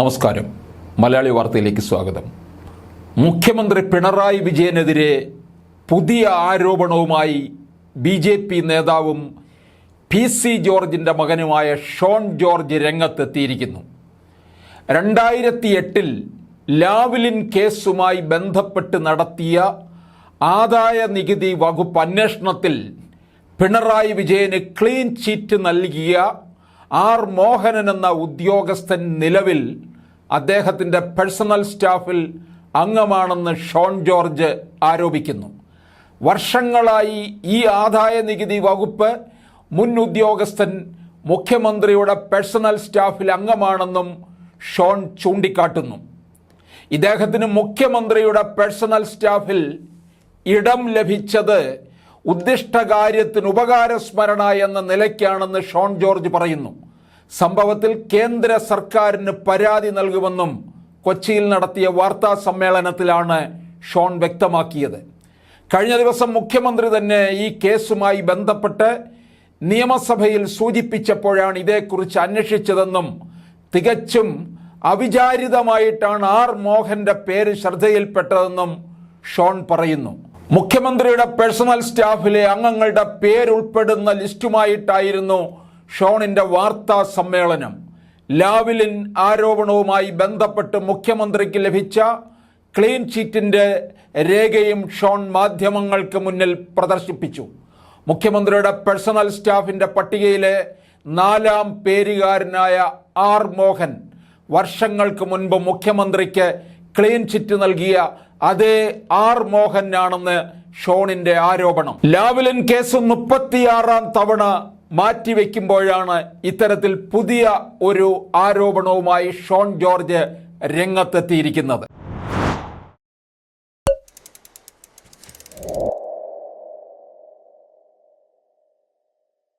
നമസ്കാരം. മലയാളി വാർത്തയിലേക്ക് സ്വാഗതം. മുഖ്യമന്ത്രി പിണറായി വിജയനെതിരെ പുതിയ ആരോപണവുമായി ബി ജെ പി നേതാവും പി സി ജോർജിന്റെ മകനുമായ ഷോൺ ജോർജ് രംഗത്തെത്തിയിരിക്കുന്നു. രണ്ടായിരത്തി എട്ടിൽ ലാവ്ലിൻ കേസുമായി ബന്ധപ്പെട്ട് നടത്തിയ ആദായ നികുതി വകുപ്പ് അന്വേഷണത്തിൽ പിണറായി വിജയന് ക്ലീൻ ചീറ്റ് നൽകിയ ആർ മോഹനൻ എന്ന ഉദ്യോഗസ്ഥൻ നിലവിൽ അദ്ദേഹത്തിന്റെ പേഴ്സണൽ സ്റ്റാഫിൽ അംഗമാണെന്ന് ഷോൺ ജോർജ് ആരോപിക്കുന്നു. വർഷങ്ങളായി ഈ ആദായ നികുതി വകുപ്പ് മുൻ ഉദ്യോഗസ്ഥൻ മുഖ്യമന്ത്രിയുടെ പേഴ്സണൽ സ്റ്റാഫിൽ അംഗമാണെന്നും ഷോൺ ചൂണ്ടിക്കാട്ടുന്നു. ഇദ്ദേഹത്തിന് മുഖ്യമന്ത്രിയുടെ പേഴ്സണൽ സ്റ്റാഫിൽ ഇടം ലഭിച്ചത് ഉദ്ദിഷ്ട കാര്യത്തിന് ഉപകാരസ്മരണ എന്ന നിലയ്ക്കാണെന്ന് ഷോൺ ജോർജ് പറയുന്നു. സംഭവത്തിൽ കേന്ദ്ര സർക്കാരിന് പരാതി നൽകുമെന്നും കൊച്ചിയിൽ നടത്തിയ വാർത്താ സമ്മേളനത്തിലാണ് ഷോൺ വ്യക്തമാക്കിയത്. കഴിഞ്ഞ ദിവസം മുഖ്യമന്ത്രി തന്നെ ഈ കേസുമായി ബന്ധപ്പെട്ട് നിയമസഭയിൽ സൂചിപ്പിച്ചപ്പോഴാണ് ഇതേക്കുറിച്ച് അന്വേഷിച്ചതെന്നും തികച്ചും അവിചാരിതമായിട്ടാണ് ആർ മോഹന്റെ പേര് ശ്രദ്ധയിൽപ്പെട്ടതെന്നും ഷോൺ പറയുന്നു. മുഖ്യമന്ത്രിയുടെ പേഴ്സണൽ സ്റ്റാഫിലെ അംഗങ്ങളുടെ പേരുൾപ്പെടുന്ന ലിസ്റ്റുമായിട്ടായിരുന്നു ഷോണിന്റെ വാർത്താ സമ്മേളനം. ലാവിലിൻ ആരോപണവുമായി ബന്ധപ്പെട്ട് മുഖ്യമന്ത്രിക്ക് ലഭിച്ച ക്ലീൻ ചീറ്റിന്റെ രേഖയും ഷോൺ മാധ്യമങ്ങൾക്ക് മുന്നിൽ പ്രദർശിപ്പിച്ചു. മുഖ്യമന്ത്രിയുടെ പേഴ്സണൽ സ്റ്റാഫിന്റെ പട്ടികയിലെ നാലാം പേരുകാരനായ ആർ മോഹൻ വർഷങ്ങൾക്ക് മുൻപ് മുഖ്യമന്ത്രിക്ക് ക്ലീൻ ചിറ്റ് നൽകിയ അതേ ആർ മോഹൻ ആണെന്ന് ഷോണിന്റെ ആരോപണം. ലാവ്ലിൻ കേസ് മുപ്പത്തിയാറാം തവണ മാറ്റിവെക്കുമ്പോഴാണ് ഇത്തരത്തിൽ പുതിയ ഒരു ആരോപണവുമായി ഷോൺ ജോർജ് രംഗത്തെത്തിയിരിക്കുന്നത്.